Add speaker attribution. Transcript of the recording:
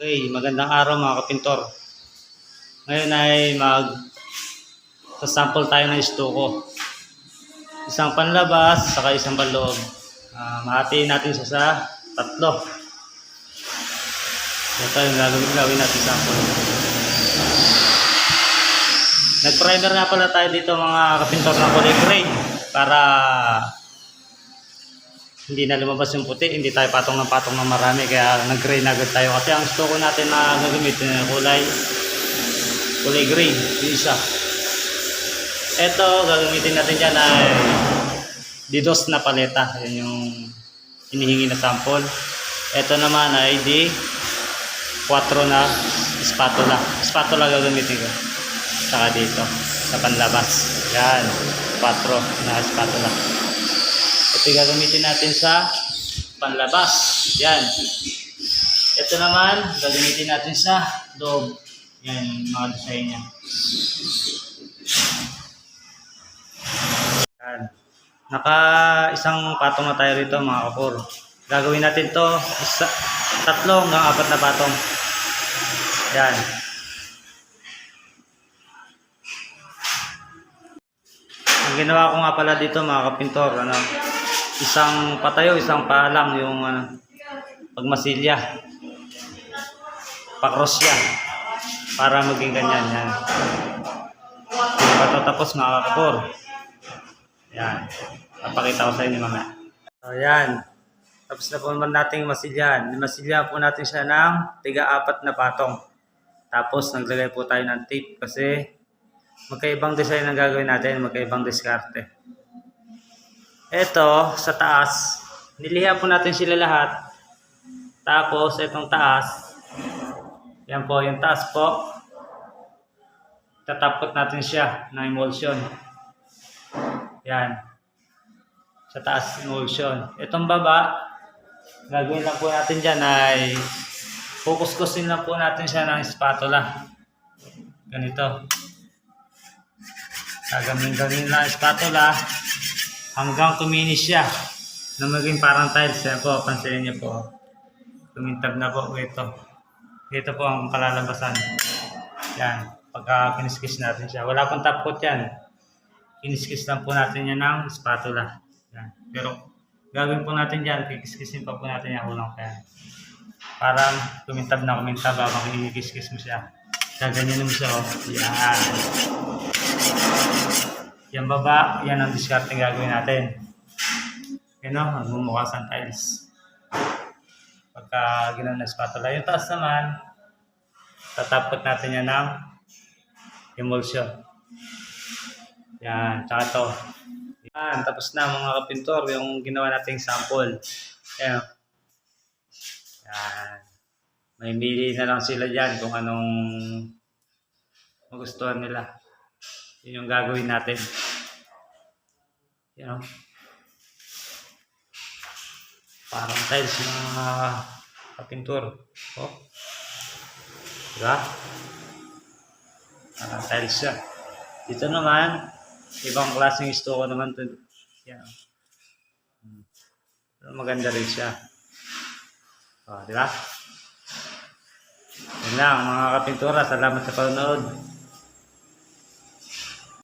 Speaker 1: Okay, magandang araw mga kapintor. Ngayon ay mag sample tayo ng istuko. Isang panlabas, saka isang panloob. Uh, mahatiin natin siya sa tatlo. Ito yung gagawin, gawin natin sample. Nag-primer nga pala tayo dito mga kapintor ng kulay gray para hindi na lumabas yung puti, hindi tayo patong ng patong ng marami kaya nag-gray na agad tayo kasi ang stoko natin na gagamitin na kulay kulay gray, yung isa. Ito, gagamitin natin dyan ay Didos na paleta, yan yung hinihingi na sample. Ito naman ay di 4 na spatula. Spatula gagamitin ko. Saka dito, sa panlabas. Yan, 4 na spatula. Ito yung gagamitin natin sa panlabas. Yan. Ito naman, gagamitin natin sa loob. Yan, mga design niya. Yan. Naka isang patong na tayo rito mga kapor. Gagawin natin to isa, tatlo hanggang apat na patong. Yan. Ang ginawa ko nga pala dito mga kapintor, ano, isang patayo, isang paalang yung ano, pagmasilya. Pakros yan. Para maging ganyan. Yan. Patatapos mga kapor. Yan. Papakita ko sa inyo mamaya. So, yan. Tapos na po naman natin masilyan. Masilya po natin siya ng tiga-apat na patong. Tapos naglagay po tayo ng tape kasi magkaibang design ang gagawin natin, magkaibang diskarte. Ito, sa taas, niliha po natin sila lahat. Tapos, itong taas, yan po, yung taas po, tatapot natin siya ng emulsion. Yan. Sa taas, emulsion. Itong baba, gagawin lang po natin dyan ay focus-kusin lang po natin siya ng spatula. Ganito. Gagawin gawin lang ang spatula hanggang tuminis siya na maging parang tiles. Yan po, pansinin niyo po. Tumintab na po ito. Ito po ang kalalabasan. Yan. Pagka kiniskis natin siya. Wala pang top coat yan. Kiniskis lang po natin yan ng spatula. Yan. Pero gagawin po natin dyan, kikiskisin pa po natin yung ulang kaya. Para kumintab na kumintab habang kinikiskis mo siya. Gaganyan mo siya. Oh. Yan. Yan baba, yan ang discarding gagawin natin. Yan o, magmumukas ang tiles. Pagka ginawa na spatula. Yung taas naman, tatapot natin yan ng emulsion. Yan, tsaka to. Yan, tapos na mga kapintor, yung ginawa nating sample. Yan. Yan. May mili na lang sila dyan kung anong magustuhan nila. Yun yung gagawin natin. You know? Parang tiles mga kapintur. Oh. Diba? Parang tiles siya. Dito naman, ibang klaseng istoko naman to. Yan. Pero maganda rin siya. Oh, di ba? Yan lang mga kapintura. Salamat sa panonood.